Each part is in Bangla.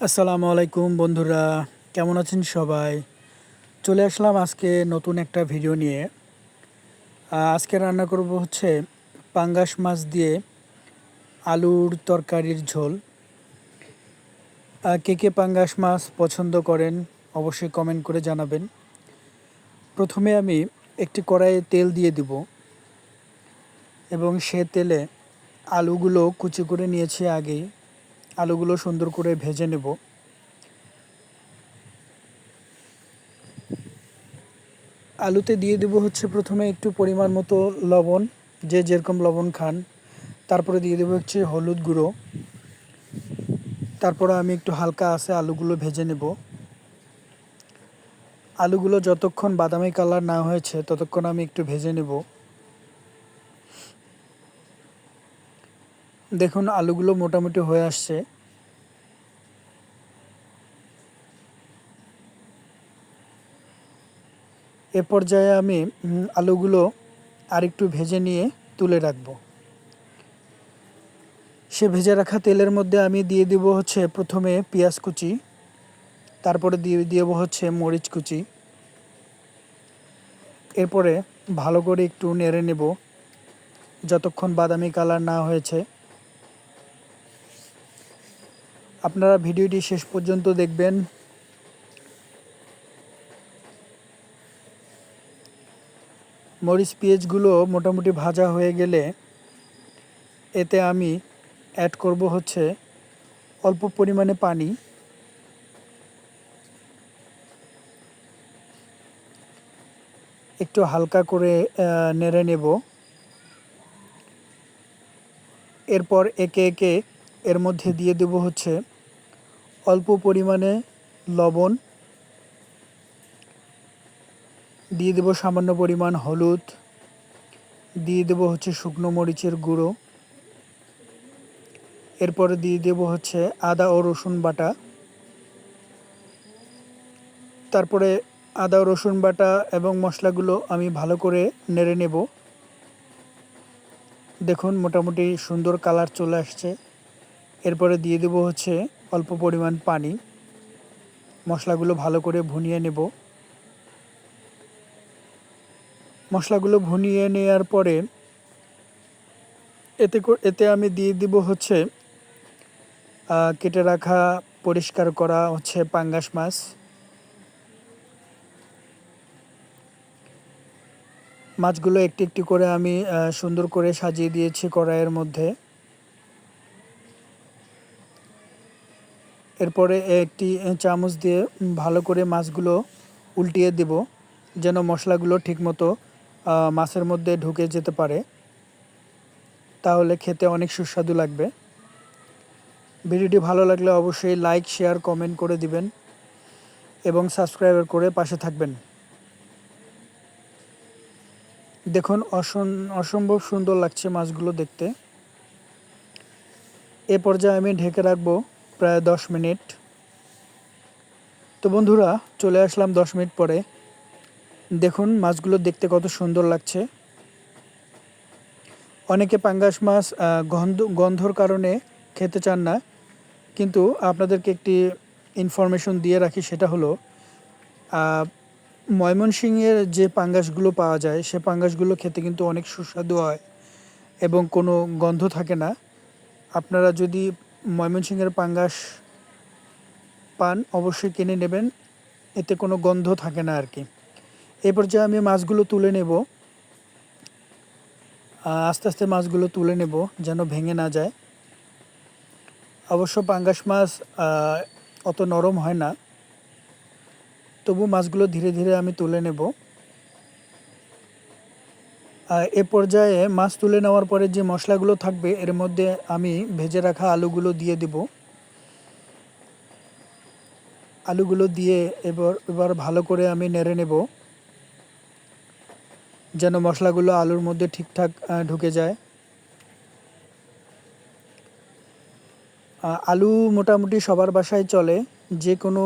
আসসালামু আলাইকুম বন্ধুরা, কেমন আছেন সবাই? চলে আসলাম আজকে নতুন একটা ভিডিও নিয়ে। আজকে রান্না করব হচ্ছে পাঙ্গাস মাছ দিয়ে আলুর তরকারির ঝোল। কে কে পাঙ্গাস মাছ পছন্দ করেন অবশ্যই কমেন্ট করে জানাবেন। প্রথমে আমি একটি কড়াইয়ে তেল দিয়ে দিব এবং সে তেলে আলুগুলো কুচি করে নিয়েছি আগেই আলুগুলো সুন্দর করে ভেজে নেব। আলুতে দিয়ে দেবো হচ্ছে প্রথমে একটু পরিমাণ মতো লবণ, যে যেরকম লবণ খান। তারপরে দিয়ে দেবো হচ্ছে হলুদ গুঁড়ো। তারপরে আমি একটু হালকা আছে আলুগুলো ভেজে নেব। আলুগুলো যতক্ষণ বাদামি কালার না হয়েছে, ততক্ষণ আমি একটু ভেজে নেব। দেখুন, আলুগুলো মোটামুটি হয়ে আসছে। এ পর্যায়ে আমি আলুগুলো আরেকটু ভেজে নিয়ে তুলে রাখব। সে ভেজে রাখা তেলের মধ্যে আমি দিয়ে দিব হচ্ছে প্রথমে পেঁয়াজ কুচি, তারপরে দিয়ে দেবো হচ্ছে মরিচ কুচি। এরপরে ভালো করে একটু নেড়ে নেব, যতক্ষণ বাদামি কালার না হয়েছে। আপনারা ভিডিওটি শেষ পর্যন্ত দেখবেন। মরিচ পেঁয়াজগুলো মোটামুটি ভাজা হয়ে গেলে এতে আমি অ্যাড করব হচ্ছে অল্প পরিমাণে পানি। একটু হালকা করে নেড়ে নেব। এরপর একে একে এর মধ্যে দিয়ে দেব হচ্ছে অল্প পরিমাণে লবণ, দিয়ে দেব সামান্য পরিমাণ হলুদ, দিয়ে দেব হচ্ছে শুকনো মরিচের গুঁড়ো, এরপরে দিয়ে দেব হচ্ছে আদা ও রসুন বাটা। তারপরে আদা রসুন বাটা এবং মশলাগুলো আমি ভালো করে নেড়ে নেব। দেখুন মোটামুটি সুন্দর কালার চলে আসছে। এরপরে দিয়ে দেব হচ্ছে অল্প পরিমাণ পানি। মশলাগুলো ভালো করে ভুনিয়ে নেব। মশলাগুলো ভুনিয়ে নেওয়ার পরে এতে এতে আমি দিয়ে দিব হচ্ছে কেটে রাখা, পরিষ্কার করা হচ্ছে পাঙ্গাস মাছ। মাছগুলো একটি একটি করে আমি সুন্দর করে সাজিয়ে দিয়েছি কড়াইয়ের মধ্যে। এরপরে একটি চামচ দিয়ে ভালো করে মাছগুলো উল্টিয়ে দেব, যেন মশলাগুলো ঠিকমতো মাছের মধ্যে ঢুকে যেতে পারে। তাহলে খেতে অনেক সুস্বাদু লাগবে। ভিডিওটি ভালো লাগলে অবশ্যই লাইক, শেয়ার, কমেন্ট করে দিবেন এবং সাবস্ক্রাইব করে পাশে থাকবেন। দেখুন, অসম, অসম্ভব সুন্দর লাগছে মাছগুলো দেখতে। এ পর্যায়ে আমি ঢেকে রাখব প্রায় দশ মিনিট। তো বন্ধুরা, চলে আসলাম দশ মিনিট পরে। দেখুন, মাছগুলো দেখতে কত সুন্দর লাগছে। অনেকে পাঙ্গাস মাছ গন্ধ, গন্ধর কারণে খেতে চান না। কিন্তু আপনাদেরকে একটি ইনফরমেশন দিয়ে রাখি, সেটা হলো ময়মনসিংহের যে পাঙ্গাসগুলো পাওয়া যায়, সে পাঙ্গাসগুলো খেতে কিন্তু অনেক সুস্বাদু হয় এবং কোনো গন্ধ থাকে না। আপনারা যদি ময়মনসিংহের পাঙ্গাস পান অবশ্যই কিনে নেবেন, এতে কোনো গন্ধ থাকে না আর কি। এই পর্যায়ে আমি মাছগুলো তুলে নেব। আস্তে আস্তে মাছগুলো তুলে নেব যেন ভেঙে না যায়। অবশ্য পাঙ্গাস মাছ অত নরম হয় না। তবু মাছগুলো ধীরে ধীরে আমি তুলে নেব। এ পর্যায়ে মাছ তুলে নেওয়ার পরে যে মশলাগুলো থাকবে, এর মধ্যে আমি ভেজে রাখা আলুগুলো দিয়ে দেব। আলুগুলো দিয়ে এবার এবার ভালো করে আমি নেড়ে নেব, যেন মশলাগুলো আলুর মধ্যে ঠিকঠাক ঢুকে যায়। আলু মোটামুটি সবার বাসায় চলে, যে কোনো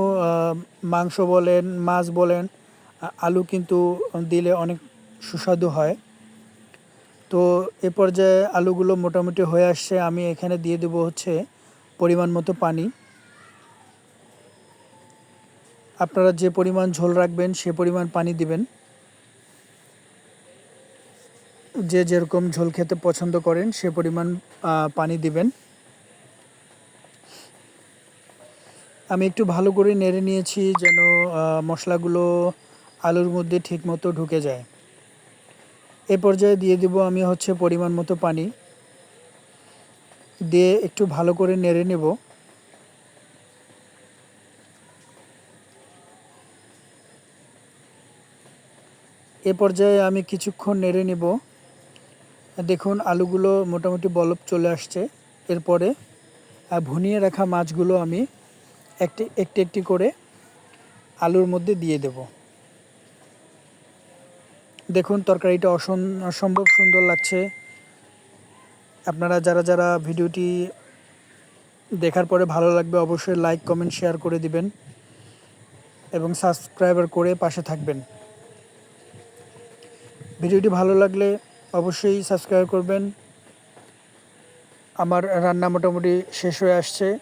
মাংস বলেন, মাছ বলেন আলু কিন্তু দিলে অনেক সুস্বাদু হয়। তো এ পর্যায়ে আলুগুলো মোটামুটি হয়ে আসছে। আমি এখানে দিয়ে দেবো হচ্ছে পরিমাণ মতো পানি। আপনারা যে পরিমাণ ঝোল রাখবেন, সে পরিমাণ পানি দিবেন। যে যেরকম ঝোল খেতে পছন্দ করেন, সে পরিমাণ পানি দিবেন। আমি একটু ভালো করে নেড়ে নিয়েছি যেন মশলাগুলো আলুর মধ্যে ঠিকমতো ঢুকে যায়। এ পর্যায়ে দিয়ে দিব আমি হচ্ছে পরিমাণ মতো পানি। দিয়ে একটু ভালো করে নেড়ে নেব। এ পর্যায়ে আমি কিছুক্ষণ নেড়ে নেব। দেখুন, আলুগুলো মোটামুটি বলব চলে আসছে। এরপরে ভুনিয়ে রাখা মাছগুলো আমি একটি একটি একটি করে আলুর মধ্যে দিয়ে দেব। দেখুন, তরকারিটা অসম- অসম্ভব সুন্দর লাগছে। আপনারা যারা যারা ভিডিওটি দেখার পরে ভালো লাগবে, অবশ্যই লাইক কমেন্ট শেয়ার করে দিবেন এবং সাবস্ক্রাইবার করে পাশে থাকবেন। ভিডিওটি ভালো লাগলে অবশ্যই সাবস্ক্রাইব করবেন। আমার রান্না মোটামুটি শেষ হয়ে আসছে।